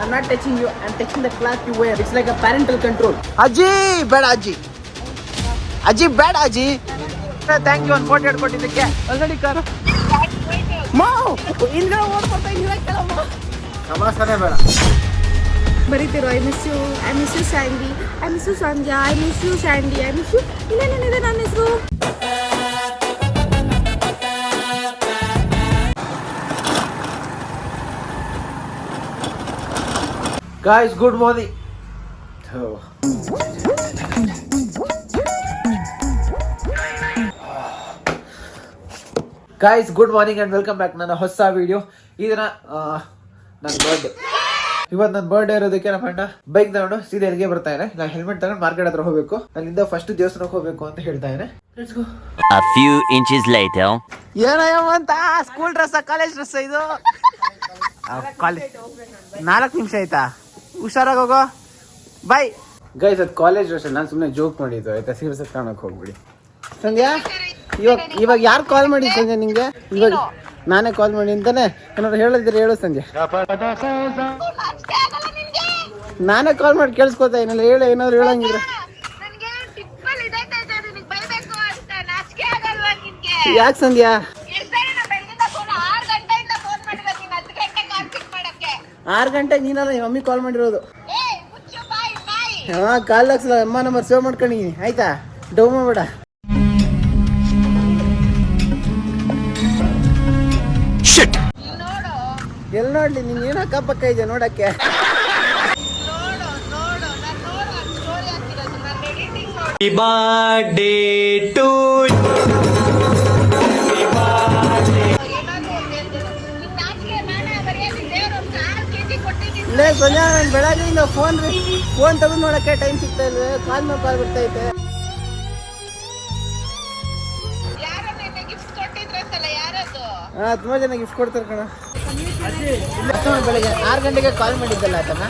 I'm not touching you. I'm touching the cloth you wear. It's like a parental control. ಅಜ್ಜಿ ಬೇಡ ಅಜ್ಜಿ ಅಜ್ಜಿ ಬೇಡ ಅಜ್ಜಿ ಥ್ಯಾಂಕ್ ಯು ಒಂದು ಫೋಟೋ ಹಿಡ್ಕೊಟ್ಟಿದ್ದಕ್ಕೆ ಆಲ್ರೆಡಿ ಕಾರು ಮಾವು ಹಿಂದ್ಗಡೆ ಓಡ್ಕೊಳ್ತಾ ಇದ್ದೀರಾ ಸಮಾಸನೆ ಬೇಡ ಬರೀತಿರೋ I miss you I miss you Sandy I miss you Sandhya I miss you Sandy I miss you ಇನ್ನೇನೇನಿದೆ ನನ್ನ ಹೆಸರು guys good morning guys good morning and welcome back ನನ್ನ ಹೊಸ ವಿಡಿಯೋ ಈ ದಿನ ನನ್ನ ಬರ್ಡೇ ಇವತ್ತು ನನ್ನ ಬರ್ಡೇ ಇರೋದಕ್ಕೆ ನಮ್ಮ ಅಣ್ಣ ಬೈಕ್ ತಗೊಂಡು ಸೀದಾ ಎಲ್ಲಿಗೆ ಬರ್ತಾ ಇದ್ದಾನೆ. ನಾನು ಹೆಲ್ಮೆಟ್ ತಗೊಂಡು ಮಾರ್ಕೆಟ್ ಹತ್ರ ಹೋಗಬೇಕು. ಅಲ್ಲಿಂದ ಫಸ್ಟ್ ದೇವಸ್ಥಾನಕ್ಕೆ ಹೋಗಬೇಕು ಅಂತ ಹೇಳ್ತಾ ಇದ್ದಾನೆ. Let's go A few inches later. ಏನಯ್ಯಮ್ಮ ಅಂತ? ಸ್ಕೂಲ್ ಡ್ರೆಸ್ ಕಾಲೇಜ್ ಡ್ರೆಸ್ ಇದು? ಕಾಲೇಜ್ ನಾಲ್ಕು ನಿಮಿಷ ಆಯ್ತಾ? ಹುಷಾರಾಗಿ ಹೋಗೋ ಬಾಯ್ ಗೈಸ್ ಅದು ಕಾಲೇಜ್ ರೋಷನ್ ನಾನು ಸುಮ್ಮನೆ ಜೋಕ್ ಮಾಡಿದ್ದು ಆಯ್ತಾ? ಸೀರಿಯಸ್ ಕಾಣಕ್ ಹೋಗ್ಬಿಡಿ. ಸಂಧ್ಯಾ ಇವಾಗ ಇವಾಗ ಯಾರು ಕಾಲ್ ಮಾಡಿ ಸಂಜೆ ನಿಂಗೆ? ಇವಾಗ ನಾನೇ ಕಾಲ್ ಮಾಡಿ ಅಂತಾನೆ? ಏನಾದ್ರು ಹೇಳಿದ್ರೆ ಹೇಳು ಸಂಜೆ ನಾನೇ ಕಾಲ್ ಮಾಡಿ ಕೇಳಿಸ್ಕೊತಾ ಏನಿಲ್ಲ ಹೇಳು ಏನಾದ್ರು ಹೇಳಂಗಿದ್ರೆ. ಯಾಕೆ ಟಿಪ್ಪಲ್ ಇದೈತೆ ನಿನಗೆ ಬೈಬೇಕು ಅಂತ ನಾಚಿಕೆ ಆಗಲ್ವಾ ನಿನ್ಗೆ ಯಾಕೆ ಸಂಧ್ಯಾ ಎಷ್ಟು ಸರಿ ನಾ ಬೆಳಗಿಂದ ಫೋನ್ ಆರು ಗಂಟೆಯಿಂದ ಫೋನ್ ಮಾಡಿರೋದು ನೀನು ಹತ್ತು ಗಂಟೆ ಕಾಲ್ ಪಿಕ್ ಮಾಡಕ್ಕೆ ಆರು ಗಂಟೆಗೆ ನೀನಲ್ಲ ನಿಮ್ಮ ಮಮ್ಮಿ ಕಾಲ್ ಮಾಡಿರೋದು. ಹಾ ಕಾಲ್ ಹಾಕ್ಸಲ್ಲ ಅಮ್ಮ ನಂಬರ್ ಸೇವ್ ಮಾಡ್ಕೊಂಡಿದ್ದೀನಿ ಆಯ್ತಾ? ಡೌ ಮಾಡಬೇಡ. ನೋಡು. ಎಲ್ಲಿ ನೋಡ್ಲಿ ನೀನ್ ಏನ್ ಅಕ್ಕಪಕ್ಕ ಇದೆ ನೋಡಕ್ಕೆ. ನೋಡು ನೋಡು ಇಲ್ಲೇ ಸಂಜೆ ನಾನು ಬೆಳಗ್ಗೆಯಿಂದ ಫೋನ್ ಫೋನ್ ತೆಗೆದು ನೋಡಕ್ಕೆ ಟೈಮ್ ಸಿಗ್ತಾ ಇಲ್ವೇ? ಕಾಲ್ ಮೇಲೆ ಕಾಲ್ ಯಾರದು ಹಾ ತುಂಬಾ ಜನ ಗಿಫ್ಟ್ ಕೊಡ್ತಾರೆ ಕಣ. ಬೆಳಿಗ್ಗೆ ಆರು ಗಂಟೆಗೆ ಕಾಲ್ ಮಾಡಿದ್ದಲ್ಲ ಆತಮ್ಮ?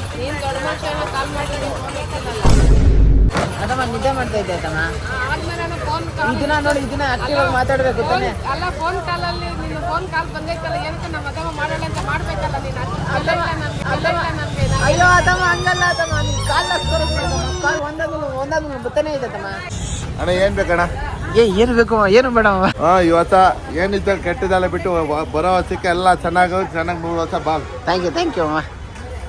ಅದಮ್ಮ ನಿದ್ದೆ ಮಾಡ್ತಾ ಇದ್ದೆ ಆತಮ್ಮ. ಇದನ್ನ ನೋಡಿ ಇದನ್ನ ದಿನ ಆಕ್ಟಿವ್ ಆಗಿ ಮಾತಾಡ್ಬೇಕು ತಾನೆ? ಅಲ್ಲ ಫೋನ್ ಕಾಲಲ್ಲಿ ನಿನ್ನ ಫೋನ್ ಕಾಲ್ ಬಂದೈತಲ್ಲ ಏನಕ್ಕೆ ನಮ್ಮ ಅದಮ್ಮ ಮಾಡೋಣ ಅಂತ ಮಾಡ್ಬೇಕಲ್ಲ ನೀನು ಅಯ್ಯೋ ಅದಮ್ಮ ಹಂಗಲ್ಲ ಅದಮ್ಮ ನೀನ್ ಕಾಲ್ ಕಾಲ್ ಒಂದಾದ್ರು ಒಂದಾದ್ರು ಬತ್ತನೇ ಇದೆ ತಮ್ಮ ಅಣ್ಣ ಏನ್ ಬೇಕಣ್ಣ ಏ ಏನು ಬೇಕು ಏನು ಬೇಡ ಹಾ ಇವತ್ತ ಏನಿದ್ದ ಕೆಟ್ಟದೆಲ್ಲ ಬಿಟ್ಟು ಬರೋ ವರ್ಷಕ್ಕೆ ಎಲ್ಲ ಚೆನ್ನಾಗಿ ಚೆನ್ನಾಗಿ ಮೂರು ವರ್ಷ ಬಾ ಥ್ಯಾಂಕ್ ಯು ಥ್ಯಾಂಕ್ ಯು ಅಮ್ಮ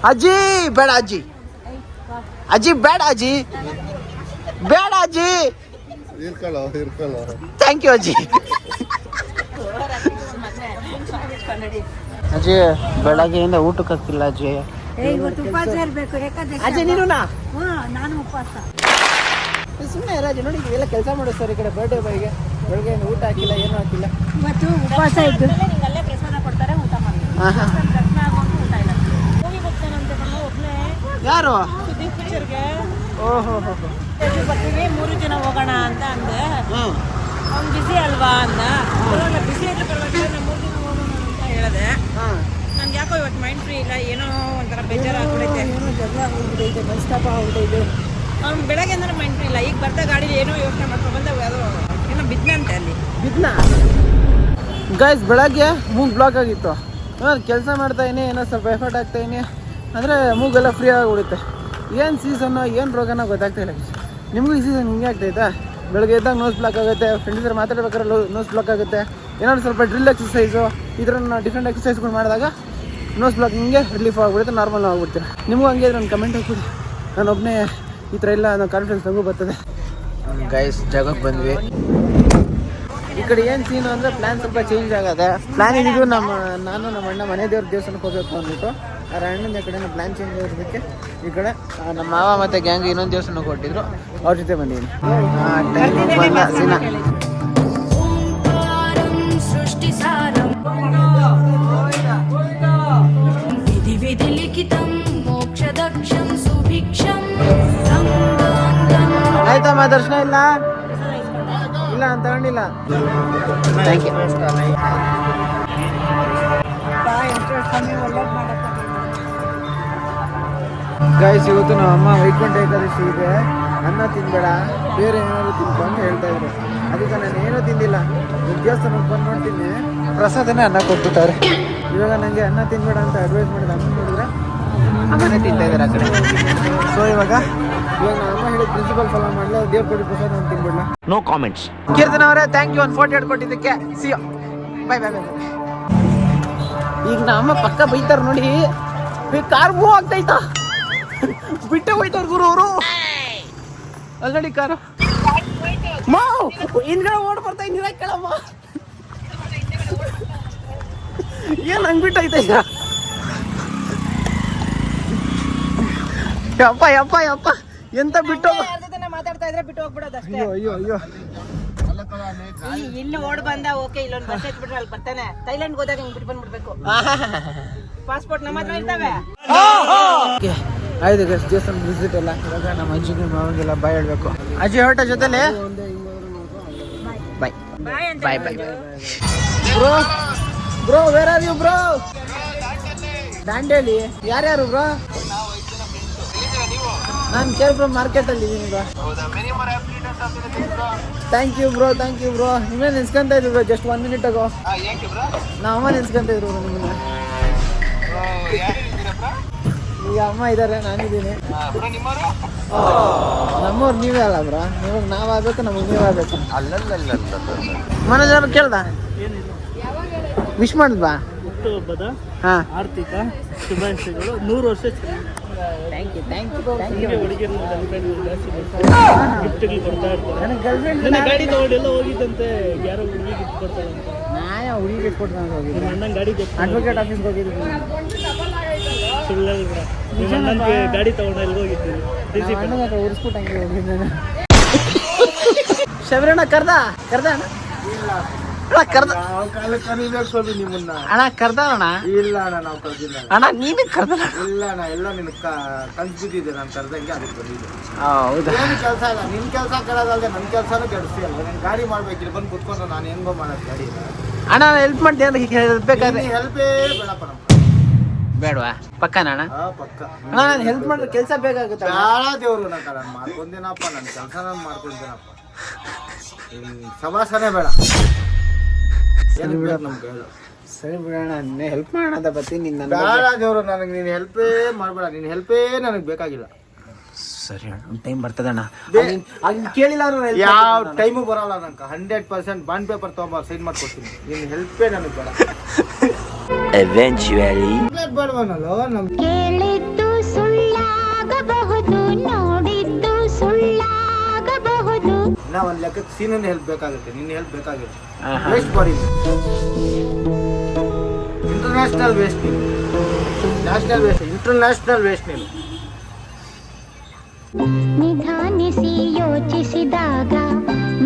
ಅಜ್ಜಿ ಬೇಡ ಅಜ್ಜಿ ಅಜ್ಜಿ ಬೇಡ ಅಜ್ಜಿ ಬೇಡ ಅಜ್ಜಿ ಇರ್ಕೊಳ್ಳೋ ಇರ್ಕೊಳ್ಳೋ ಥ್ಯಾಂಕ್ ಯು ಅಜ್ಜಿ ಅಜ್ಜಿ ಬೆಳಗ್ಗೆಯಿಂದ ಊಟಕ್ಕೆ ಆಗ್ತಿಲ್ಲ ಅಜ್ಜಿ. ಇವತ್ತು ಉಪವಾಸ ಇರಬೇಕು ಏಕಾದಶಿ ಅಜ್ಜಿ ನೀನು ನಾನು ಉಪವಾಸ ಸುಮ್ಮನೆ ರಾಜು ನೋಡಿ ಇವೆಲ್ಲ ಕೆಲಸ ಮಾಡೋ ಸರ್ ಈ ಕಡೆ ಬರ್ಡೇ ಬಾಯ್ಗೆ ಬೆಳಗ್ಗೆ ಊಟ ಹಾಕಿಲ್ಲ ಏನು ಹಾಕಿಲ್ಲ. ಇವತ್ತು ಉಪವಾಸ ಇದ್ದು. ಹಾಂ ಹಾಂ ಯಾರು? ಓಹೋ ಹೋ ಹೋ ಬರ್ತೀವಿ ಮೂರು ಜನ ಹೋಗೋಣ ಅಂತ ಅಂದೆ. ಅವ್ನು ಬಿಸಿ ಅಲ್ವಾ ಅಂದ. ಬಿಸಿ ಇದ್ರೆ ಪರವಾಗಿಲ್ಲ ನಾವು ಮೂರು ಜನ ಹೋಗೋಣ ಅಂತ ಹೇಳಿದೆ ಹಾಂ. ನನ್ಗೆ ಯಾಕೋ ಇವತ್ತು ಮೈಂಡ್ ಫ್ರೀ ಇಲ್ಲ ಏನೋ ಒಂಥರ ಬೇಜಾರಾಗ್ಬಿಡೈತೆ ಆಗ್ಬಿಟ್ಟೈತೆ ಬಸ್ ಸ್ಟಾಪ್ ಆಗ್ಬಿಟ್ಟೈತೆ ಅವ್ನು ಬೆಳಗ್ಗೆ ಅಂದ್ರೆ ಮೈಂಡ್ ಫ್ರೀ ಇಲ್ಲ ಈಗ ಬರ್ತಾ ಗಾಡಿಲಿ ಏನೋ ಯೋಚನೆ ಮಾಡ್ಕೊಂಡು ಬಂದ ಅದು ಏನೋ ಬಿದ್ನಂತೆ ಅಲ್ಲಿ. ಬಿದ್ನ? ಗೈಸ್ ಬೆಳಗ್ಗೆ ಮೂಗ್ ಬ್ಲಾಕ್ ಆಗಿತ್ತು. ನಾನು ಕೆಲಸ ಮಾಡ್ತಾ ಇದೀನಿ ಏನೋ ಸ್ವಲ್ಪ ಎಫರ್ಟ್ ಆಗ್ತಾ ಇದೀನಿ ಅಂದರೆ ಮೂಗೆಲ್ಲ ಫ್ರೀ ಆಗಿಬಿಡುತ್ತೆ. ಏನು ಸೀಸನ್ನು ಏನು ರೋಗನೋ ಗೊತ್ತಾಗ್ತಾ ಇಲ್ಲ ನಿಮಗೂ ಈ ಸೀಸನ್ ಹಿಂಗೆ ಆಗ್ತೈತಾ ಬೆಳಗ್ಗೆ ಇದ್ದಾಗ ನೋಸ್ ಬ್ಲಾಕ್ ಆಗುತ್ತೆ ಫ್ರೆಂಡ್ಸ್ ಹತ್ರ ಮಾತಾಡ್ಬೇಕಾದ್ರೆ ನೋಸ್ ಬ್ಲಾಕ್ ಆಗುತ್ತೆ. ಏನಾದ್ರು ಸ್ವಲ್ಪ ಡ್ರಿಲ್ ಎಕ್ಸಸೈಸು ಈ ಥರ ಡಿಫ್ರೆಂಟ್ ಎಕ್ಸಸೈಸ್ಗಳು ಮಾಡಿದಾಗ ನೋಸ್ ಬ್ಲಾಕ್ ನಿಮಗೆ ರಿಲೀಫ್ ಆಗಿಬಿಡುತ್ತೆ ನಾರ್ಮಲ್ ಆಗಿಬಿಡ್ತೀರ. ನಿಮಗೂ ಹಂಗೆ ನನ್ನ ಕಮೆಂಟ್ ಹಾಕ್ಬಿಡಿ. ನಾನು ಒಬ್ಬನೇ ಈ ಥರ ಇಲ್ಲ ಅನ್ನೋ ಕಾನ್ಫಿಡೆನ್ಸ್ ನನಗೂ ಬರ್ತದೆ. ಗೈಸ್ ಜಾಗಕ್ಕೆ ಬಂದ್ವಿ. ಈ ಕಡೆ ಏನು ಸೀನು ಅಂದರೆ ಪ್ಲ್ಯಾನ್ ಸ್ವಲ್ಪ ಚೇಂಜ್ ಆಗದೆ ಪ್ಲ್ಯಾನ್ ಇದ್ದು ನಮ್ಮ ನಾನು ನಮ್ಮ ಅಣ್ಣ ಮನೆ ದೇವ್ರ ದೇವಸ್ಥಾನಕ್ಕೆ ಹೋಗಬೇಕು ಅಂದ್ಬಿಟ್ಟು ಅವ್ರ ಅಣ್ಣನ ಕಡೆ ಪ್ಲ್ಯಾನ್ ಚೇಂಜ್ ಆಗಿರೋದಕ್ಕೆ ಈ ಕಡೆ ನಮ್ಮ ಮಾವ ಮತ್ತು ಗ್ಯಾಂಗ್ ಇನ್ನೊಂದು ದೇವಸ್ಥಾನಕ್ಕೆ ಕೊಟ್ಟಿದ್ರು ಅವ್ರ ಜೊತೆ ಬಂದೀನಿ ಆಯ್ತಮ್ಮ ದರ್ಶನ ಇಲ್ಲ? ಇಲ್ಲ ನಾನು ತಗೊಂಡಿಲ್ಲ. ಥ್ಯಾಂಕ್ ಯು ಗಾಯ್ಸ್ ಇವತ್ತು ನಮ್ಮ ಅಮ್ಮ ವೈಕುಂಠ ಏಕಾದಶಿ ಇದೆ ಅನ್ನ ತಿನ್ಬೇಡ ಬೇರೆ ಏನಾದ್ರು ತಿನ್ಕೊ ಅಂತ ಹೇಳ್ತಾ ಇದ್ರು. ಅದಕ್ಕೆ ನಾನು ಏನೂ ತಿಂದಿಲ್ಲ. ದೇವಸ್ಥಾನಕ್ಕೆ ಬಂದು ನೋಡ್ತೀನಿ. ಪ್ರಸಾದನೇ ಅನ್ನ ಕೊಟ್ಬಿಟ್ಟಾರೆ. ಇವಾಗ ನನಗೆ ಅನ್ನ ತಿನ್ಬೇಡ ಅಂತ ಅಡ್ವೈಸ್ ಮಾಡಿದ ಅಮ್ಮ ನೋಡಿದ್ರೆ ಅಮ್ಮನೇ ತಿಂತಾ ಇದ್ದಾರೆ ಆ ಕಡೆ. ಸೊ ಇವಾಗ ಇವಾಗ ನಮ್ಮ ಅಮ್ಮ ಹೇಳಿದ ಪ್ರಿನ್ಸಿಪಲ್ ಫಾಲೋ ಮಾಡಲ್ಲ ದೇವ್ರ ಕೊಡಿ ಪ್ರಸಾದ ಅಂತ ತಿನ್ಬಿಡ್ಲ? No comments. ಕೀರ್ತನ ಅವರೇ ಥ್ಯಾಂಕ್ ಯು ಒಂದು ಫೋಟೋ ಹಿಡ್ಕೊಟ್ಟಿದ್ದಕ್ಕೆ ಸಿ ಬೈ ಬೈ ಬೈ ಈಗ ನಮ್ಮ ಪಕ್ಕ ಬೈತಾರ ನೋಡಿ. ಕಾರ್ ಮೂವ್ ಆಗ್ತೈತಾ? ಬಿಟ್ಟೆ ಹೋಯ್ತಾರ ಗುರು ಅವರು. ಅಲ್ನಡಿ ಕಾರು ಮಾವ್ ಹಿಂದ್ಗಡೆ ಓಡ್ ಬರ್ತಾ ನೀರ ಕೇಳಮ್ಮ? ಏನ್ ಹಂಗ್ ಬಿಟ್ಟೈತೆ ಈಗ ಯಪ್ಪ ಯಪ್ಪ ಯಪ್ಪ. ಎಂತ ಬಿಟ್ಟು ಮಾತಾಡ್ತಾ ಇದ್ರೆ ಬಿಟ್ಟು ಹೋಗ್ಬಿಡೋದು ಅಷ್ಟೇ. ಅಯ್ಯೋ ಅಯ್ಯೋ ಅಯ್ಯೋ. ಇಲ್ಲಿ ಓಡ್ ಬಂದ ಓಕೆ ಇಲ್ಲೊಂದು ಬಸ್ ಬಿಟ್ರೆ ಅಲ್ಲಿ ಬರ್ತಾನೆ. ಥೈಲ್ಯಾಂಡ್ ಹೋದಾಗ ಹಿಂಗ್ ಬಿಟ್ಟು ಬಂದ್ಬಿಡ್ಬೇಕು. ಪಾಸ್ಪೋರ್ಟ್ ನಮ್ಮ ಹತ್ರ ಇರ್ತಾವೆ. ಆಯ್ತು ಗಸ್ ದೇವಸ್ಥಾನ ವಿಸಿಟ್ ಎಲ್ಲ. ಇವಾಗ ನಮ್ಮ ಅಜ್ಜಿಗೆ ಮಾವಿಗೆಲ್ಲ ಬಾಯ್ ಹೇಳ್ಬೇಕು. ಅಜ್ಜಿ ಹೊರಟ ಜೊತೆಲೆ? Bye bye bye bro bro where are you bro Dandeli ಯಾರ್ಯಾರು ಬ್ರೋ ನಾನು ಕೇರ್ ಫ್ರಮ್ ಮಾರ್ಕೆಟ್ ಅಲ್ಲಿ ಇದ್ದೀನಿ bro thank you bro thank you bro ನಿಮ್ಮೇ ನೆನ್ಸ್ಕೊಂತ ಇದ್ರು ಬ್ರೋ ಜಸ್ಟ್ ಒನ್ ಮಿನಿಟ್ ಆಗೋ ನಮ್ಮ ಅಮ್ಮ ನೆನ್ಸ್ಕೊಂತ ಇದ್ರು ನಿಮ್ಮನ್ನ. ಈಗ ಅಮ್ಮ ಇದ್ದಾರೆ ನಾನಿದ್ದೀನಿ ನಮ್ಮವ್ರು? ನೀವೇ ಅಲ್ಲ ಬ್ರೋ ನಿಮಗೆ ನಾವಾಗಬೇಕು ನಮಗೆ ನೀವಾಗಬೇಕು ಮನೋಜ್ ಅವ್ರು ಕೇಳ್ದ? ವಿಶ್ ಮಾಡಿದ್ವಾ? ಹುಟ್ಟುಹಬ್ಬದ ಹಾ. ಆರ್ಥಿಕ ಶುಭಾಶಯಗಳು. ನೂರು ವರ್ಷ thank you thank you thank you ನನಗೆ ಗರ್ಲ್ಫ್ರೆಂಡ್ ನನ್ನ ಗಾಡಿ ತಗೊಂಡು ಎಲ್ಲ ಹೋಗಿದ್ದಂತೆ. ಯಾರೋ ಹುಡುಗಿ ಗಿಫ್ಟ್ ಯಾ ನಾನೇ ಹುಡುಗಿ ಹೋಗಿದ್ದೆ. ಅಣ್ಣನ ಗಾಡಿ ಅಡ್ವೊಕೇಟ್ ಆಫೀಸ್ಗೆ ಹೋಗಿದ್ದೀನಿ ನಿಮ್ಮ ಗಾಡಿ ತಗೊಂಡು ಎಲ್ಲಿ ಹೋಗಿದ್ದೀನಿ ನಮ್ಮ ಅಣ್ಣನ ಹತ್ರ ಉರ್ಸ್ಬಿಟ್ಟು ಹಂಗೆ ಹೋಗಿದ್ದೆ ನಾನು. ಶಬರಣ್ಣ ಕರ್ದ? ಕರ್ದ ಅಣ್ಣ? ಅಣ್ಣ ಕರ್ದ ಕರಿಬೇಕು ಸ್ವಾಮಿ ನಿಮ್ಮನ್ನ. ಅಣ್ಣ ಕರ್ದ ಅಣ್ಣ ಇಲ್ಲ ಅಣ್ಣ ನಾವು ಕರ್ದಿಲ್ಲ ಅಣ್ಣ. ನೀನು ಕರ್ದ ಇಲ್ಲ ಅಣ್ಣ ಎಲ್ಲ ನಿನ್ ಕನ್ಸ್ಬಿಟ್ಟಿದೆ ನಾನು ಕರ್ದಂಗೆ ಅದಕ್ಕೆ ಬಂದಿದ್ದೆ ಹೌದಾ? ಏನು ಕೆಲಸ ಇಲ್ಲ ನಿನ್ ಕೆಲಸ ಕೇಳೋದಲ್ದೆ ನನ್ನ ಕೆಲಸನೂ ಕೆಡಿಸ್ತಿ ಅಲ್ವಾ? ನೀನು ಗಾಡಿ ಮಾಡ್ಬೇಕಿಲ್ಲ ಬಂದು ಕುತ್ಕೊಂಡು ನಾನು ಹೆಂಗೋ ಮಾಡೋದು ಗಾಡಿ ಅಣ್ಣ ಹೆಲ್ಪ್ ಮಾಡ್ತೀನಿ ಅಂತ ಬೇಕಾದ್ರೆ ಹೆಲ್ಪೇ ಬೇಡಪ್ಪ ನಮ್ಮ ಬೇಡವಾ? ಪಕ್ಕನ ಅಣ್ಣ? ಹಾ ಪಕ್ಕ. ಅಣ್ಣ ನಾನು ಹೆಲ್ಪ್ ಮಾಡಿದ್ರೆ ಕೆಲಸ ಬೇಕಾಗುತ್ತೆ ಬೇಡ ದೇವ್ರು ನಕ್ಕ ನಾನು ಮಾಡ್ಕೊಂಡೇನಪ್ಪ ನನ್ನ ಕೆಲಸ ನಾನು ಮಾಡ್ಕೊಂತೇನಪ್ಪ. ಸಭಾಸನೆ ಬೇಡ. ಏನು ಬಿಡ. ಸರಿ ಬಿಡೋಣ ಹೆಲ್ಪ್ ಮಾಡೋಣ ಅಂತ ಬರ್ತೀನಿ. ನಿನ್ನ ಬೇಡ ದೇವ್ರು ನನಗೆ ನೀನು ಹೆಲ್ಪೇ ಮಾಡಬೇಡ. ನೀನು ಹೆಲ್ಪೇ ನನಗೆ ಬೇಕಾಗಿಲ್ಲ. ಸರಿ ಅಣ್ಣ ಒಂದು ಟೈಮ್ ಬರ್ತದಣ್ಣ ಹಂಗೆ ಕೇಳಿಲ್ಲ ಅಂದ್ರೆ ಯಾವ ಟೈಮು ಬರೋಲ್ಲ ನಂಗೆ. ಹಂಡ್ರೆಡ್ ಪರ್ಸೆಂಟ್ ಬಾಂಡ್ ಪೇಪರ್ ತೊಗೊಂಬ ಸೈನ್ ಮಾಡ್ಕೊಡ್ತೀನಿ. ನಿನ್ನ ಹೆಲ್ಪೇ ನನಗೆ ಬೇಡ. ಎವೆಂಚುವಲಿ ಬೇಡವನಲ್ಲೋ ನಮ್ಮ ಕೇಳಿದ್ದು ಸುಳ್ಳಾಗಬಹುದು ನೋಡಿದ್ದು ಸುಳ್ಳಾಗಬಹುದು ನಾ ಒಂದು ಲೆಕ್ಕಕ್ಕೆ ಸೀನನ್ನು ಹೆಲ್ಪ್ ಬೇಕಾಗುತ್ತೆ ನಿನ್ನ ಹೆಲ್ಪ್ ಬೇಕಾಗಿಲ್ಲ. ವೇಸ್ಟ್ ಬಾಡಿ ಇಂಟರ್ನ್ಯಾಷನಲ್ ವೇಸ್ಟ್ ನೀನು. ನ್ಯಾಷನಲ್ ವೇಸ್ಟ್ ಇಂಟರ್ನ್ಯಾಷನಲ್ ವೇಸ್ಟ್ ನೀನು. ನಿಧಾನಿಸಿ ಯೋಚಿಸಿದಾಗ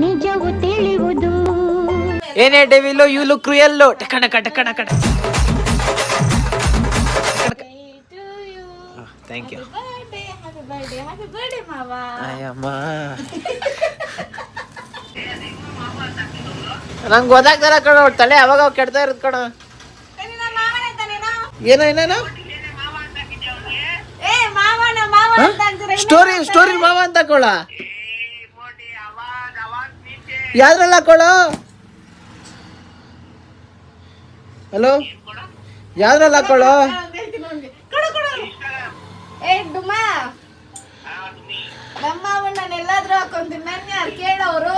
ನಿಜವು ತಿಳಿಯುವುದು ಏನೇ ಡೆವಿಲ್ ಯು ಲುಕ್ ಕ್ರಿಯಲ್ ಟಕ ಟಕ ಟಕ ಟಕ ಥ್ಯಾಂಕ್ ಯು ಅಯ್ಯಮ್ಮ ನಂಗೆ ಗೊತ್ತಾಗ್ತಾರ ಕಣ ತಲೆ ಅವಾಗ ಅವಾಗ ಕೆಡ್ತಾ ಇರೋದು ಕಣ. ಏನೋ ಏನೇನೋ ಸ್ಟೋರಿ ಸ್ಟೋರಿ ಮಾವ ಅಂತ ಕೊಳ? ಯಾವ್ದ್ರಲ್ಲಿ ಕೊಳ? ಹಲೋ? ಯಾವ್ದ್ರಲ್ಲಿ ಕೊಳ? ಏ ಡುಮಾ ನಮ್ಮ ಮಾವನ ನಾನು ಎಲ್ಲಾದ್ರೂ ಹಾಕೊಂತೀನಿ. ನನ್ ಯಾರು ಕೇಳೋರು.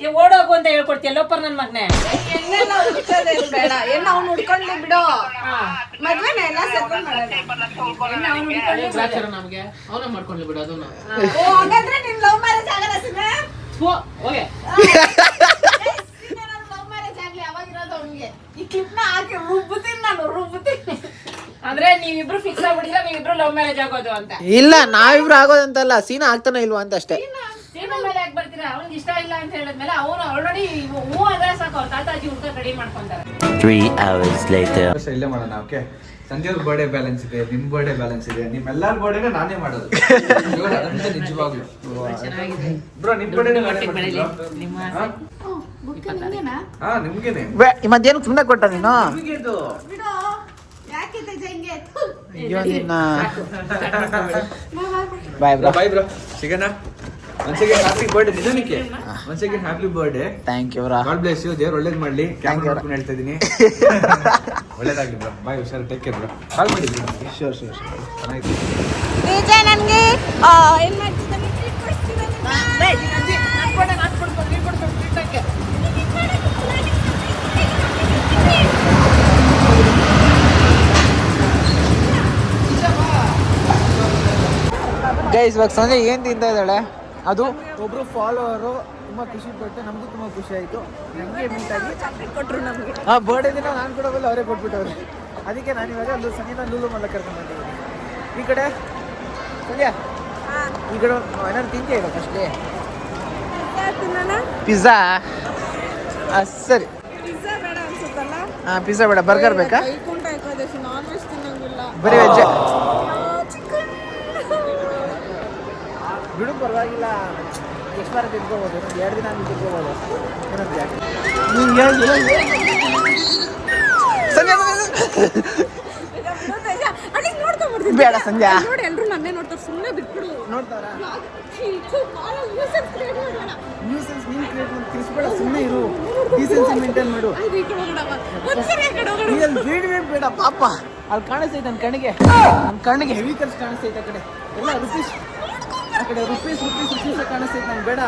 ಏ ಓಡೋಗು ಅಂತ ಹೇಳ್ಕೊಡ್ತೀಯ ಲೋಪರ್ ನನ್ ಮಗ್ನೆ. ಹೆಣ್ಣೆಲ್ಲ ಹುಡ್ಕೋದೇನ್ ಬೇಡ. ಹೆಣ್ಣು ಅವ್ನು ಹುಡ್ಕೊಂಡ್ಲಿ ಬಿಡು. ಮದ್ವೆನ ಎಲ್ಲ ಸೇರ್ಕೊಂಡ್ ಮಾಡೋಣ ಓ ಹಾಗಾದ್ರೆ ನಿನ್ ಲವ್ ಮ್ಯಾರೇಜ್ ಆಗಲ್ಲ ಸಿನ ಲವ್ ಮ್ಯಾರೇಜ್ ಆಗ್ಲಿ ಅವಾಗಿರೋದು ಅವ್ನಿಗೆ. ಈ ಕ್ಲಿಪ್ನ ಹಾಕಿ ರುಬ್ಬುತ್ತೀನಿ ನಾನು ರುಬ್ಬುತ್ತೀನಿ ಅಂದ್ರೆ ನೀವಿಬ್ರು ಫಿಕ್ಸ್ ಆಗ್ಬಿಡಿದ್ರೆ ನೀವಿಬ್ರು ಲವ್ ಮ್ಯಾರೇಜ್ ಆಗೋದು ಅಂತ. ಇಲ್ಲ ನಾವಿಬ್ರು ಆಗೋದಂತಲ್ಲ ಸೀನಾ ಆಗ್ತಾನೆ ಇಲ್ವಾ ಅಂತ ಅಷ್ಟೇ ಮೇಲೆ ಬರ್ತೀರಾ ಇಷ್ಟ ಇಲ್ಲ ಅಂತ ಹೇಳಿ ಹೇಳಿದ್ಮೇಲೆ ಅವನು ಆಲ್ರೆಡಿ ಹೂ ಆದ್ರೆ ಸಾಕು ಅವ್ರ ತಾತಾಜಿ ರೆಡಿ ಮಾಡ್ಕೊಂತಾರೆ. ವರ್ಷ ಇಲ್ಲೇ ಮಾಡೋಣ ಓಕೆ ಸಂಜೆವ್ರ ಬರ್ಡೇ ಬ್ಯಾಲೆನ್ಸ್ ಇದೆ ನಿಮ್ ಬರ್ಡೇ ಬ್ಯಾಲೆನ್ಸ್ ಇದೆ ನಿಮ್ಮೆಲ್ಲಾರ ಬರ್ಡೇನ ನಾನೇ ಮಾಡೋದು. ಇವಾಗ ಅದಂತ ನಿಜವಾಗ್ಲು. ಬ್ರೋ ನಿಮ್ ಬರ್ಡೇ ಹಾ? ನಿಮ್ಗೇನೆ? ಮತ್ತೇನು ಸುಮ್ಮನೆ ಕೊಟ್ಟ ನೀನು? ಅಯ್ಯೋ ನಿನ್ನ. ಬಾಯ್ ಬ್ರೋ ಬಾಯ್ ಬ್ರೋ ಸಿಗೋಣ? Happy birthday ನಿಜನಿಕೆ once again happy birthday thank you bro God bless you ದೇವ್ರು ಒಳ್ಳೇದ್ ಮಾಡ್ಲಿ. ಥ್ಯಾಂಕ್ ಯು ಹೇಳ್ತಾ ಒಳ್ಳೇದಾಗ್ಲಿ ಬ್ರೋ ಬಾಯ್ ಹುಷಾರು. ಟೇಕ್ ಕೇರ್ ಬ್ರೋ ಕಾಲ್ ಮಾಡಿದ್ರಿ ನಮಗೆ? ಶೋರ್ ಶೋರ್ ಶೋರ್ ಚೆನ್ನಾಗಿತ್ತು. ತೇಜ ನನಗೆ ಏನು ಮಾಡ್ತಿದ್ದಾನೆ ಟ್ರೀಟ್ ಕೊಡಿಸ್ತಿದ್ದಾನೆ ಗೈಸ್ ಇವಾಗ ಸಂಜೆ ಏನು ತಿಂತಾ ಇದ್ದಾಳೆ? ಅದು ಒಬ್ರು ಫಾಲೋವರು ತುಂಬಾ ಖುಷಿ ಪಟ್ಟೆ ನಮಗೂ ತುಂಬಾ ಖುಷಿ ಆಯ್ತು. ನನಗೆ ಮೀಟ್ ಆಗಿ ಕೊಟ್ರು ನಮಗೆ. ಆ ಬರ್ಡೇ ದಿನ ನಾನು ಕೂಡ ಬಂದು ಅವರೇ ಕೊಟ್ಬಿಟ್ಟವ್ರೆ. ಅದಕ್ಕೆ ನಾನು ಇವಾಗ ಒಂದು ಸಂಜೆ ಲೂಲು ಮಲ್ಲ ಕರ್ಕೊಂಡು ಬಂದಿದ್ದೀನಿ. ಈ ಕಡೆ ಸಂಜೆ ಈ ಕಡೆ ಏನಾದ್ರು ತಿಂತೀಯ ಇವಾಗ ಅಷ್ಟೇ ಪಿಜ್ಜಾ ಸರಿ. ಹಾಂ ಪಿಜ್ಜಾ ಬೇಡ ಬರ್ಗರ್ ಬೇಕಾ? ಬರೀ ವೆಜ್ ಬಿಡು ಪರವಾಗಿಲ್ಲ. ಎಷ್ಟು ವಾರ ತಿನ್ಕೋಬೋದು ಎರಡು ದಿನ ಏನಂತೀಯ? ನಿಂಗೆ ಸಂಜೆ ಅಲ್ಲಿಗೆ ನೋಡ್ಕೊಂಡ್ಬಿಡ್ತೀನಿ ಬೇಡ ಸಂಧ್ಯಾ. ನೋಡಿ ಎಲ್ಲರೂ ನನ್ನೇ ನೋಡ್ತಾರೆ. ಸುಮ್ಮನೆ ಬಿಟ್ಬಿಡು. ನೋಡ್ತಾರಾ? ನ್ಯೂಸೆನ್ಸ್ ನೀನು ಕ್ರಿಯೇಟ್ ಮಾಡಿ ಸುಮ್ಮನೆ ಇರು. ಡೀಸೆನ್ಸಿ ಮೇಂಟೈನ್ ಮಾಡು. ಬೇಡ ಬೇಡ ಬೇಡ ಪಾಪ. ಅಲ್ಲಿ ಕಾಣಿಸ್ತೈತೆ ನನ್ನ ಕಣ್ಣಿಗೆ. ನನ್ನ ಕಣ್ಣಿಗೆ ಹೆವಿ ಖರ್ಚು ಕಾಣಿಸ್ತೈತೆ ಆ ಕಡೆ. ಎಲ್ಲ ರುಪೀಸ್ ಆ ಕಡೆ ರುಪೀಸ್ ರುಪೀಸ್ ರುಪೀಸ್ ಕಾಣಿಸ್ತೈತೆ ನಂಗೆ. ಬೇಡ.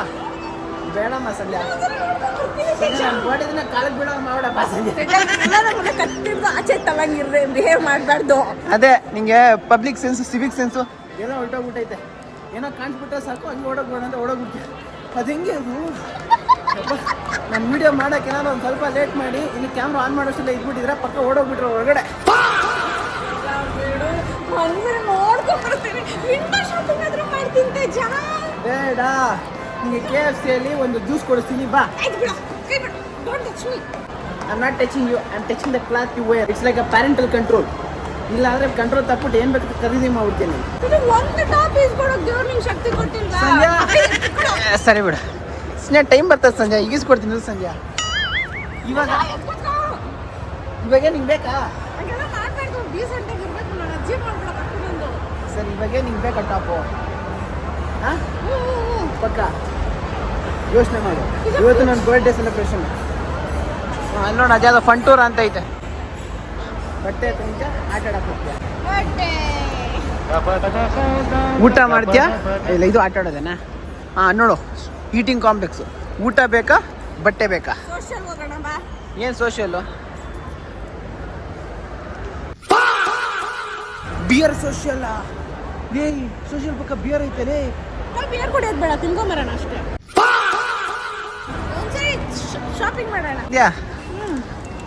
ಬೇಡಮ್ಮ ಸಂಧ್ಯಾ ನನ್ನ ದಿನ ಕಾಲಕ್ಕೆ ಬೇಡ ಮಾಡಪ್ಪ ಕತ್ತಿದ್ದು ಆಚೆ ತಲಂಗಿರ್ರೆ ಬಿಹೇವ್ ಮಾಡಬಾರ್ದು. ಅದೇ ನಿಂಗೆ ಪಬ್ಲಿಕ್ ಸೆನ್ಸ್ ಸಿವಿಕ್ ಸೆನ್ಸು ಏನೋ ಹೊರಟೋಗ್ಬಿಟ್ಟೈತೆ ಏನೋ ಕಾಣಿಸ್ಬಿಟ್ರೆ ಸಾಕು ಹಂಗೆ ಓಡೋಗ್ಬೇಡ ಅಂತ ಓಡೋಗ್ಬಿಟ್ಟೆ ಅದು ಹೆಂಗೆ ಅದು ನಾನು ವಿಡಿಯೋ ಮಾಡೋಕೆ ಏನಾದ್ರು ಒಂದು ಸ್ವಲ್ಪ ಲೇಟ್ ಮಾಡಿ ಇನ್ನು ಕ್ಯಾಮ್ರಾ ಆನ್ ಮಾಡೋಷ್ಟೆಲ್ಲ ಇದ್ಬಿಟ್ಟಿದ್ರೆ ಪಕ್ಕ ಓಡೋಗ್ಬಿಟ್ರೆ ಹೊರಗಡೆ. ಒಂದ್ಸರಿ ನೋಡ್ಕೊಂಡ್ಬಿಡ್ತೀನಿ ಮಾಡ್ತೀನಿ ಬೇಡ ನಿಮಗೆ ಕೆ ಎಫ್ ಸಿಯಲ್ಲಿ ಒಂದು ಜ್ಯೂಸ್ ಕೊಡಿಸ್ತೀನಿ ಬಾ. ಆಯ್ತು ಬಿಡು ಕೈ ಬಿಡು don't touch me I am not touching you I am touching the cloth you wear it's like a parental control ಇಲ್ಲ ಅಂದರೆ ಕಂಟ್ರೋಲ್ ತಪ್ಪಿಟ್ಟು ಏನು ಬೇಕು ಖರೀದಿ ಮಾಡ್ಬಿಡ್ತೀನಿ. ಇದು ಒಂದು ಟಾಪ್ ಇಸ್ಕೊಡೋಕೆ ದೇವ್ರು ನಿಂಗೆ ಶಕ್ತಿ ಸರಿ ಬಿಡು. ಸಂಜೆ ಟೈಮ್ ಬರ್ತದೆ ಸಂಜೆ ಈಗಿಸ್ಕೊಡ್ತೀನಿ ಸಂಜೆ ಇವಾಗ ಇವಾಗ ನಿಂಗೆ ಬೇಕಾ? ಹಾಗೆಲ್ಲ ಮಾಡ್ಬೇಕು ಡೀಸೆಂಟ್ ಆಗಿ ಇರ್ಬೇಕು ನಾನು ಅಜ್ಜಿ ಮಾಡ್ಬಿಡೋ ಬಂದು ಸರಿ ಇವಾಗ ನಿಂಗೆ ಬೇಕಾ ಟಾಪು ಪಕ್ಕ? ಯೋಚನೆ ಮಾಡು. ಇವತ್ತು ನನ್ನ ಬರ್ಡೇ ಸೆಲೆಬ್ರೇಷನ್ ಅಲ್ಲಿ ನೋಡ ಅದ್ಯಾವುದೋ ಫನ್ ಟೂರ್ ಅಂತ ಐತೆ. ಬಟ್ಟೆ ತುಂಬ ಆಟ ಆಡಕ್ಕೆ ಹೋಗ್ತೀಯ? ಊಟ ಮಾಡ್ತೀಯಾ? ಇಲ್ಲ ಇದು ಆಟ ಆಡೋದೇನಾ? ಹಾಂ ನೋಡು. ಈಟಿಂಗ್ ಕಾಂಪ್ಲೆಕ್ಸು ಊಟ ಬೇಕಾ? ಬಟ್ಟೆ ಬೇಕಾ? ಏನು ಸೋಷಿಯಲ್ಲು ಬಿಯರ್ ಸೋಷಿಯಲ್ ಏಯ್ ಸೋಷಿಯಲ್ ಪಕ್ಕ ಬಿಯರ್ ಐತೆ ನಾವು ಬಿಯರ್ ಕುಡಿಯೋದು ಬೇಡ ತಿನ್ಕೊಂಬರೋಣ ಅಷ್ಟೇ. ಒಂದ್ಸರಿ ಶಾಪಿಂಗ್ ಮಾಡೋಣ. ಯಾ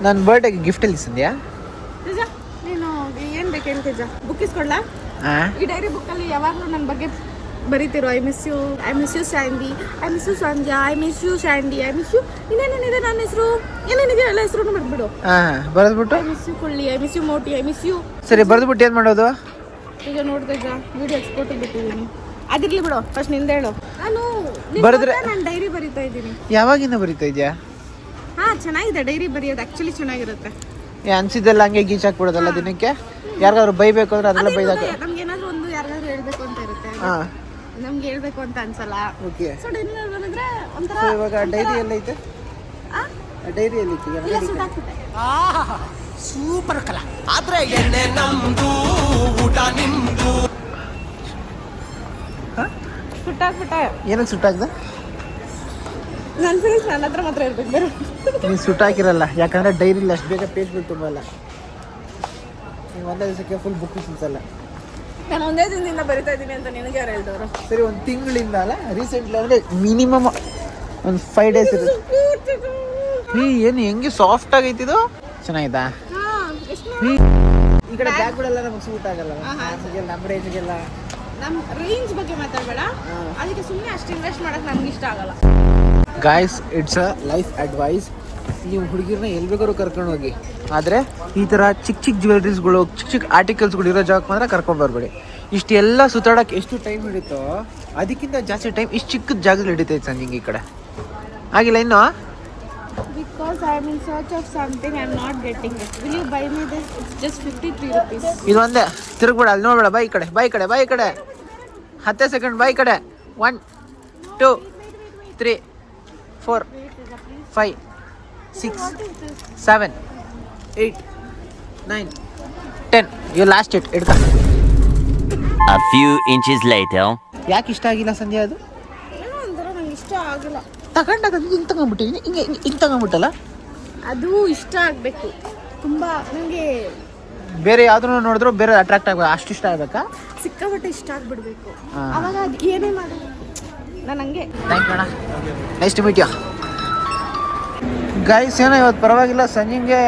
ನನ್ನ ಬರ್ಡೇಗೆ ಗಿಫ್ಟ್ ಅಲ್ಲಿ ಸಂದ್ಯಾ ನಿಜ ನೀನು ಏನು ಬೇಕು ಹೇಳಿ ತೇಜ ಬುಕ್ ಇಸ್ಕೊಡ್ಲಾ? ಈ ಡೈರಿ ಬುಕ್ಕಲ್ಲಿ ಯಾವಾಗಲೂ ನನ್ನ ಬಗ್ಗೆ ಬರೀತಿರೋ I miss you I miss you Sandy I miss you Sandhya I miss you Sandy I miss you ಇನ್ನೇನೇನಿದೆ ನನ್ನ ಹೆಸರು? ಏನೇನಿದೆ ಎಲ್ಲ ಹೆಸರು ಬರ್ಬಿಡು ಬರೆದ್ಬಿಟ್ಟು? ಐ ಮಿಸ್ ಯು ಕೊಳ್ಳಿ ಐ ಮಿಸ್ ಯು ಮೋಟಿ ಐ ಮಿಸ್ ಯು ಸರಿ ಬರೆದ್ಬಿಟ್ಟು ಏನು ಮಾಡೋದು? ಈಗ ನೋಡ್ದೆ ಈಗ ವಿಡಿಯೋ ಎಕ್ಸ್ಪೋರ್ಟ್ ಬಿಟ್ಟಿದ್ದೀನಿ ಅದಿರ್ಲಿ ಬಿಡು ಫಸ್ಟ್ನಿಂದ ಹೇಳು. ನಾನು ಬರೆದ್ರೆ- ನಾನು ಡೈರಿ ಬರಿತಾ ಇದ್ದೀನಿ. ಯಾವಾಗಿಂದ ಬರೀತಾ ಇದೆಯಾ? ಹಾ ಚೆನ್ನಾಗಿದೆ ಡೈರಿ ಬರೆಯೋದು ಆಕ್ಚುಲಿ ಚೆನ್ನಾಗಿರುತ್ತೆ. ಏ ಅನ್ಸಿದ್ದೆಲ್ಲ ಹಂಗೆ ಗೀಚ್ ಹಾಕ್ಬಿಡೋದಲ್ಲ ದಿನಕ್ಕೆ? ಯಾರಿಗಾದ್ರು ಬೈಬೇಕು ಅಂದ್ರೆ ಅದೆಲ್ಲ ಬೈದಾಕ ನಮ್ಗೆ ಏನಾದ್ರು ಒಂದು ಯಾರಿಗಾದ್ರು ಹೇಳ್ಬೇಕು ಅಂತ ಇರುತ್ತೆ. ಹಾ. ನಮ್ಗೆ ಹೇಳ್ಬೇಕು ಅಂತ ಅನ್ಸಲ್ಲ. ಓಕೆ. ಸೊ ಡೈರಿ ಬಂದ್ರೆ ಒಂಥರ ಇವಾಗ ಡೈರಿ ಎಲ್ಲ ಐತೆ? ಆ? ಡೈರಿ ಎಲ್ಲಿ ಐತೆ ಆದ್ರೆ ಎಣ್ಣೆ ನಮ್ದು ಊಟ ಕಲಾ ಸುಟ್ಟಾಕ್ಬಿಟ್ಟೆ ಏನಕ್ಕೆ ಸುಟ್ಟಾಕ್ದ ನನ್ನ ಫೀಲಿಂಗ್ಸ್ ನನ್ನ ಹತ್ರ ಮಾತ್ರ ಇರ್ಬೇಕು ಬೇರೆ. ನೀನು ಸುಟ್ಟಾಕಿರಲ್ಲ ಯಾಕಂದ್ರೆ ಡೈರಿಲಿ ಅಷ್ಟು ಬೇಗ ಪೇಜ್ಗಳು ತುಂಬಲ್ಲ. ನೀವು ಒಂದೇ ದಿವಸಕ್ಕೆ ಫುಲ್ ಬುಕ್ ಅನ್ಸಲ್ಲ ನಾನು ಒಂದೇ ದಿನದಿಂದ ಬರಿತಾ ಇದ್ದೀನಿ ಅಂತ ನಿನಗೆ ಯಾರು ಹೇಳ್ದವರು? ಸರಿ ಒಂದು ತಿಂಗಳಿಂದ ಅಲ್ಲ ರೀಸೆಂಟ್ಲಿ ಅಂದರೆ ಮಿನಿಮಮ್ ಒಂದು ಫೈವ್ ಡೇಸ್ ಇರುತ್ತೆ. ಈ ಏನು ಹೆಂಗೆ ಸಾಫ್ಟ್ ಆಗೈತಿದು ಚೆನ್ನಾಗಿದಾ? ಈ ಕಡೆ ಬ್ಯಾಗ್ಗಳೆಲ್ಲ ನಮಗೆ ಸೂಟ್ ಆಗಲ್ಲ. ನಮ್ಮ ರೇಂಜ್ಗೆಲ್ಲ ನಮ್ಮ ರೇಂಜ್ ಬಗ್ಗೆ ಮಾತಾಡಬೇಡ. ಅದಕ್ಕೆ ಸುಮ್ಮನೆ ಅಷ್ಟು ಇನ್ವೆಸ್ಟ್ ಮಾಡಕ್ ನಮ್ಗೆ ಇಷ್ಟ ಆಗಲ್ಲ. Guys it's a life advice ನೀವು ಹುಡುಗಿರನ್ನ ಎಲ್ಲಿ ಬೇಕಾದ್ರೂ ಕರ್ಕೊಂಡು ಹೋಗಿ. ಆದರೆ ಈ ಥರ ಚಿಕ್ಕ ಚಿಕ್ಕ ಜ್ಯುವೆಲ್ರೀಸ್ಗಳು ಚಿಕ್ಕ ಚಿಕ್ಕ ಆರ್ಟಿಕಲ್ಸ್ಗಳು ಇರೋ ಜಾಗಕ್ಕೆ ಮಾತ್ರ ಕರ್ಕೊಂಡು ಬರಬೇಡಿ. ಇಷ್ಟೆಲ್ಲ ಸುತ್ತಾಡೋಕೆ ಎಷ್ಟು ಟೈಮ್ ಹಿಡಿತೋ, ಅದಕ್ಕಿಂತ ಜಾಸ್ತಿ ಟೈಮ್ ಇಷ್ಟು ಚಿಕ್ಕದ ಜಾಗದಲ್ಲಿ ಹಿಡಿತೈತೆ ಸಂಜೆ ಈ ಕಡೆ. ಆಗಿಲ್ಲ ಇನ್ನು? Because I am in search of something, I am not getting it. Will you buy me this? It's just 53 rupees. ಇದು ಒಂದೇ. ತಿರುಗ್ಬೇಡ ಅಲ್ಲಿ ನೋಡ್ಬೇಡ. ಬೈ ಕಡೆ ಬೈ ಕಡೆ ಬೈ ಕಡೆ. ಹತ್ತೇ ಸೆಕೆಂಡ್ ಬೈ ಕಡೆ. One two three four five six seven eight nine ten you lost it ಇಡ್ಕ A few inches later. ಯಾಕೆ ಇಷ್ಟ ಆಗಿಲ್ಲ ಸಂಧ್ಯಾ ಅದು? ಏನೋ ಒಂಥರ ನಂಗೆ ಇಷ್ಟ ಆಗಿಲ್ಲ. ತಗೊಂಡಾಗ ಹಿಂಗೆ ತಗೊಂಡ್ಬಿಟ್ಟಿದ್ದೀನಿ ಹಿಂಗೆ ಹಿಂಗೆ ತಗೊಂಡ್ಬಿಟ್ಟಲ್ಲ ಅದು ಇಷ್ಟ ಆಗಬೇಕು. ತುಂಬ ನನಗೆ ಬೇರೆ ಯಾವ್ದನ್ನು ನೋಡಿದ್ರು ಬೇರೆ ಅಟ್ರಾಕ್ಟ್ ಆಗಬೇಕು. ಅಷ್ಟು ಇಷ್ಟ ಆಗ್ಬೇಕಾ? ಸಿಕ್ಕಾಪಟ್ಟೆ ಇಷ್ಟ ಆಗ್ಬಿಡ್ಬೇಕು. ಅವಾಗ ಅದು ಏನೇ ಮಾಡಿ ನಾನು ಹಂಗೆ. ಥ್ಯಾಂಕ್ ಯು ಅಣ್ಣ. ನೆಕ್ಸ್ಟ್ ಮೀಟ್ ಯು ಗೈಸ್ ಏನೋ ಇವತ್ತು ಪರವಾಗಿಲ್ಲ. ಸಂಜೆಗೆ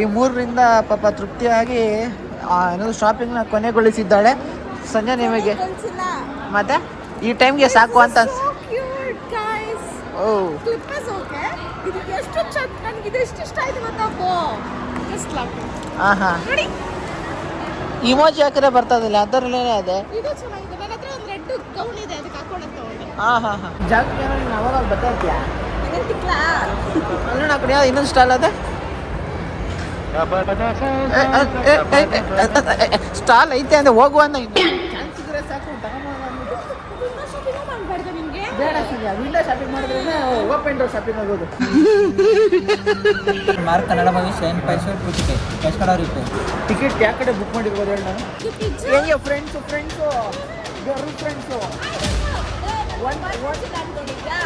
ಈ ಮೂರರಿಂದ ಪಾಪ ತೃಪ್ತಿಯಾಗಿ ಆ, ಏನದು ಶಾಪಿಂಗ್ನ ಕೊನೆಗೊಳಿಸಿದ್ದಾಳೆ. ಸಂಜೆ ನಿಮಗೆ ಮತ್ತೆ? ಈ ಟೈಮ್ಗೆ ಸಾಕು ಅಂತ ಓ ಕ್ಲಿಪ್ ಇಸ್ ಓಕೆ ಇದು ಎಷ್ಟು ಚಂದ ನನಗೆ ಇದು ಎಷ್ಟು ಇಷ್ಟ ಆಯ್ತು ಗೊತ್ತಾ ಜಸ್ಟ್ ಲವ್ ಹಾಂ ಹಾಂ ನೋಡಿ ಇಮೋಜಿ ಹಾಕಿದ್ರೆ ಬರ್ತದಿಲ್ಲ ಅದರಲ್ಲೇ ಅದೇ ಇದು ಚೆನ್ನಾಗಿದೆ ನನ್ನ ಹತ್ರ ಒಂದು ರೆಡ್ ಗೌನ್ ಇದೆ ಅದಕ್ಕೆ ಹಾಕೊಳ್ಳೋದು ತಗೊಂಡೆ ಹಾಂ ಹಾಂ ಹಾಂ ಜಾಗಕ್ಕೆ ನೀನು ಅವಾಗ ಬರ್ತಾ ಇರ್ತೀಯಾ ಇದನ್ನ ತಿಕ್ಲಾ ಅಲ್ಲಣ್ಣ ಆ ಕಡೆ ಯಾವ್ದು ಇನ್ನೊಂದು ಸ್ಟಾಲ್ ಅದೇ ಸ್ಟಾಲ್ ಐತೆ ಅಂದ್ರೆ ಹೋಗುವ ಸಾಕು ತಗೊಂಬೋಣ ಅಂದ್ಬಿಟ್ಟು. ಶಾಪಿಂಗ್ ಮಾಡಬಾರ್ದು ನಿಮಗೆ ಬೇಡ ಸಂಜೆ ವಿಂಡೋ ಶಾಪಿಂಗ್ ಮಾಡಿದ್ರೆ ಓಪನ್ ಡೋರ್ ಶಾಪಿಂಗ್ ಆಗೋದು ಮಾರ್ಕ್ ಕನ್ನಡ ಭವಿಷ್ಯ ಶೈನ್ ಪೈಸೆ ಟಿಕೆಟ್ ಎಷ್ಟು ಕೊಡೋ ರೂಪಾಯಿ ಟಿಕೆಟ್ ಯಾವ ಕಡೆ ಬುಕ್ ಮಾಡಿರ್ಬೋದು ಹೇಳಿ ನಾನು? ಹೆಂಗೆ friends friends girl friends one ನೀನು?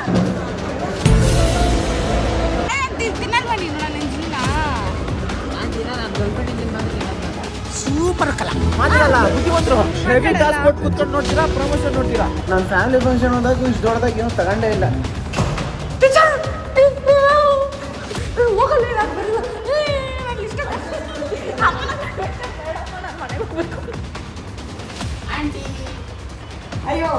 ಸೂಪರ್ ಕಲ. ಮಾತ್ರಲ್ಲ ಬುದ್ಧಿವಂತರು. ಹೆವಿ ಕಾಸ್ ಕೊಟ್ಟು ಕುತ್ಕೊಂಡು ನೋಡ್ತೀರಾ ಪ್ರಮೋಷನ್ ನೋಡ್ತೀರಾ? ನನ್ನ ಫ್ಯಾಮಿಲಿ ಫಂಕ್ಷನ್ ಹೋದಾಗ ಇಷ್ಟು ದೊಡ್ಡದಾಗ ಏನೂ ತಗೊಂಡೇ ಇಲ್ಲ. ಅಯ್ಯೋ.